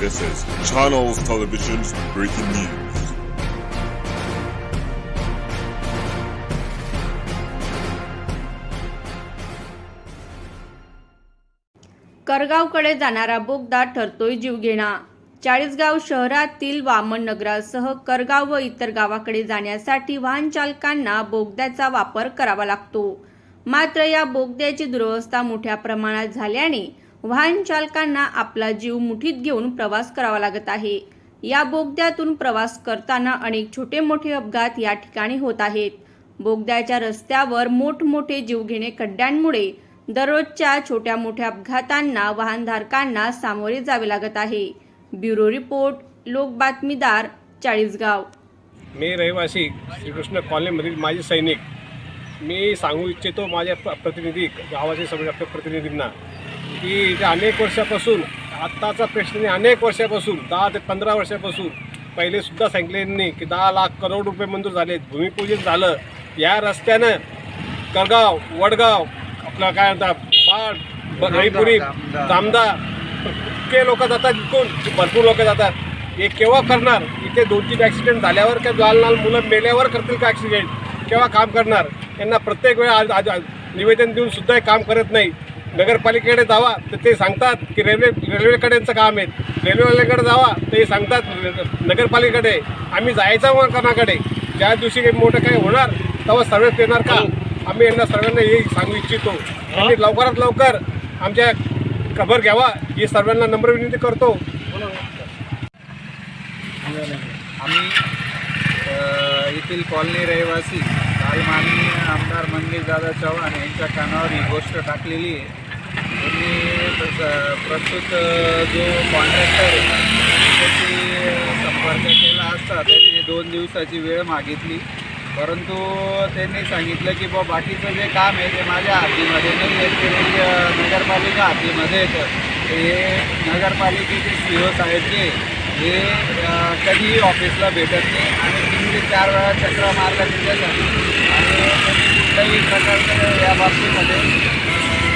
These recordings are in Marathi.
This is Channels Television's breaking news. करगावकडे जाणारा बोगदा ठरतोय जीवघेणा चाळीसगाव शहरातील वामन नगरासह करगाव व इतर गावाकडे जाण्यासाठी वाहन चालकांना बोगद्याचा वापर करावा लागतो मात्र या बोगद्याची दुरवस्था मोठ्या प्रमाणात झाल्याने वाहन चालकांना आपला जीव मुठीत घेऊन प्रवास करावा लागत आहे. या बोगद्यातून प्रवास करताना अनेक छोटे मोठे अपघात या ठिकाणी होत आहेत. बोगद्याच्या रस्त्यावर मोठमोठे जीवघेणे खड्ड्यांमुळे दररोजच्या छोट्या मोठ्या अपघातांना वाहनधारकांना सामोरे जावे लागत आहे. ब्युरो रिपोर्ट लोक बातमीदार चाळीसगाव. मी रहिवासी श्रीकृष्ण कॉलनीमधील माजी सैनिक. मी सांगू इच्छितो माझ्या प्रतिनिधी गावाचे सगळे आपल्या प्रतिनिधींना. की अनेक वर्षापासून आत्ताचा प्रश्न नाही अनेक वर्षापासून दहा ते पंधरा वर्षापासून पहिले सुद्धा सांगितले की दहा लाख करोड रुपये मंजूर झालेत. भूमिपूजन झालं. या रस्त्यानं करगाव वडगाव आपलं काय म्हणतात पाड हरिपुरी जामदा. इतके लोक जातात इथून भरपूर लोक जातात. हे केव्हा करणार? इथे दोन तीन ॲक्सिडेंट झाल्यावर का लहान लहान मुलं मेल्यावर करतील का ॲक्सिडेंट केव्हा काम करणार? यांना प्रत्येक वेळा निवेदन देऊन सुद्धा हे काम करत नाही नगरपालिकेकडे जावा तर ते सांगतात की रेल्वे रेल्वेकडेचं काम आहे. रेल्वेवाल्याकडे जावा तर हे सांगतात नगरपालिकेकडे आम्ही जायचं मग कोणाकडे? ज्या दिवशी काही मोठं काही होणार तेव्हा सर्वेच येणार का? आम्ही यांना सर्वांना हे सांगू इच्छितो. आणि लवकरात लवकर आमच्या खबर घ्यावा ही सर्वांना नम्र विनंती करतो. आम्ही येथील कॉलनी रहिवासी काल माननीय आमदार दादा चव्हाण यांच्या कानावर ही गोष्ट टाकलेली आहे. प्रस्तुत जो कॉन्ट्रॅक्टर त्याच्याशी संपर्क केला असता त्यांनी दोन दिवसाची वेळ मागितली. परंतु त्यांनी सांगितलं की बा बाकीचं जे काम आहे ते माझ्या हातीमध्ये नाही आहे ते नगरपालिका हातीमध्ये येतं हे नगरपालिकेचे सी ओ साहेब जे हे कधीही ऑफिसला भेटत नाही आणि तीन ते चार वेळा चक्र मारल्या त्याच्यासाठी. आणि कुठल्याही प्रकारचं या बाबतीमध्ये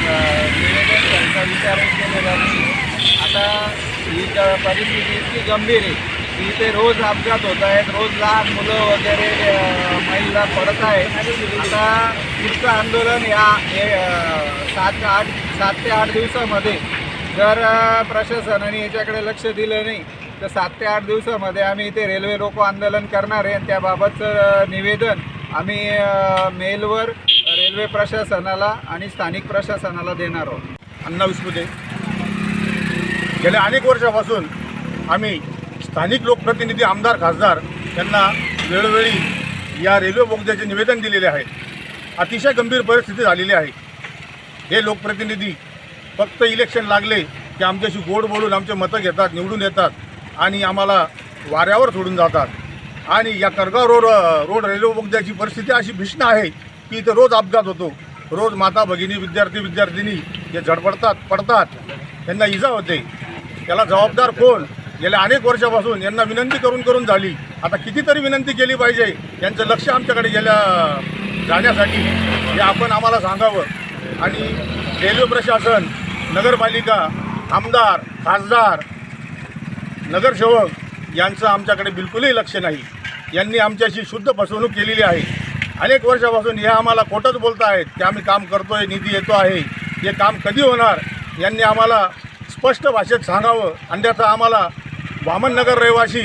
अ, निवेदन त्यांचा केलेला नाही आता ही ग- परिस्थिती इतकी गंभीर आहे की इथे रोज अपघात होत आहेत रोज लहान मुलं वगैरे महिला पडत आहेत. आता पुढचं आंदोलन या हे, सात ते आठ सात ते आठ दिवसामध्ये जर प्रशासनाने याच्याकडे लक्ष दिलं नाही तर सात ते आठ दिवसामध्ये आम्ही इथे रेल्वे रोको आंदोलन करणार आहे. आणि त्याबाबतचं निवेदन आम्ही मेलवर रेल्वे प्रशासनाला आणि स्थानिक प्रशासनाला देणार आहोत. अण्णा विस्पुते गेल्या अनेक वर्षापासून आम्ही स्थानिक लोकप्रतिनिधी आमदार खासदार यांना वेळोवेळी या रेल्वे बोगद्याचे निवेदन दिलेले आहे. अतिशय गंभीर परिस्थिती झालेली आहे. हे लोकप्रतिनिधी फक्त इलेक्शन लागले की आमच्याशी गोड बोलून आमचे मतं घेतात निवडून येतात आणि आम्हाला वाऱ्यावर सोडून जातात. आणि या करगाव रोड रोड रेल्वे बोगद्याची परिस्थिती अशी भीषण आहे की इथे रोज अपघात होतो. रोज माता भगिनी विद्यार्थी विद्यार्थिनी जे झडपडतात पडतात त्यांना इजा होते. त्याला जबाबदार कोण? गेल्या अनेक वर्षापासून यांना विनंती करून करून झाली. आता कितीतरी विनंती केली पाहिजे. यांचं लक्ष आमच्याकडे गेल्या जाण्यासाठी. हे आपण आम्हाला सांगावं. आणि रेल्वे प्रशासन नगरपालिका आमदार खासदार नगरसेवक यांचं आमच्याकडे बिलकुलही लक्ष नाही. यांनी आमच्याशी शुद्ध फसवणूक केलेली आहे. अनेक वर्षापासून हे आम्हाला खोटंच बोलत आहेत की आम्ही काम करतोय निधी येतो आहे. हे काम कधी होणार? यांनी आम्हाला स्पष्ट भाषेत सांगावं. अन्यथा आम्हाला वामननगर रहिवासी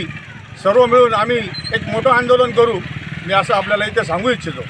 सर्व मिळून आम्ही एक मोठं आंदोलन करू. मी असं आपल्याला इथे सांगू इच्छितो.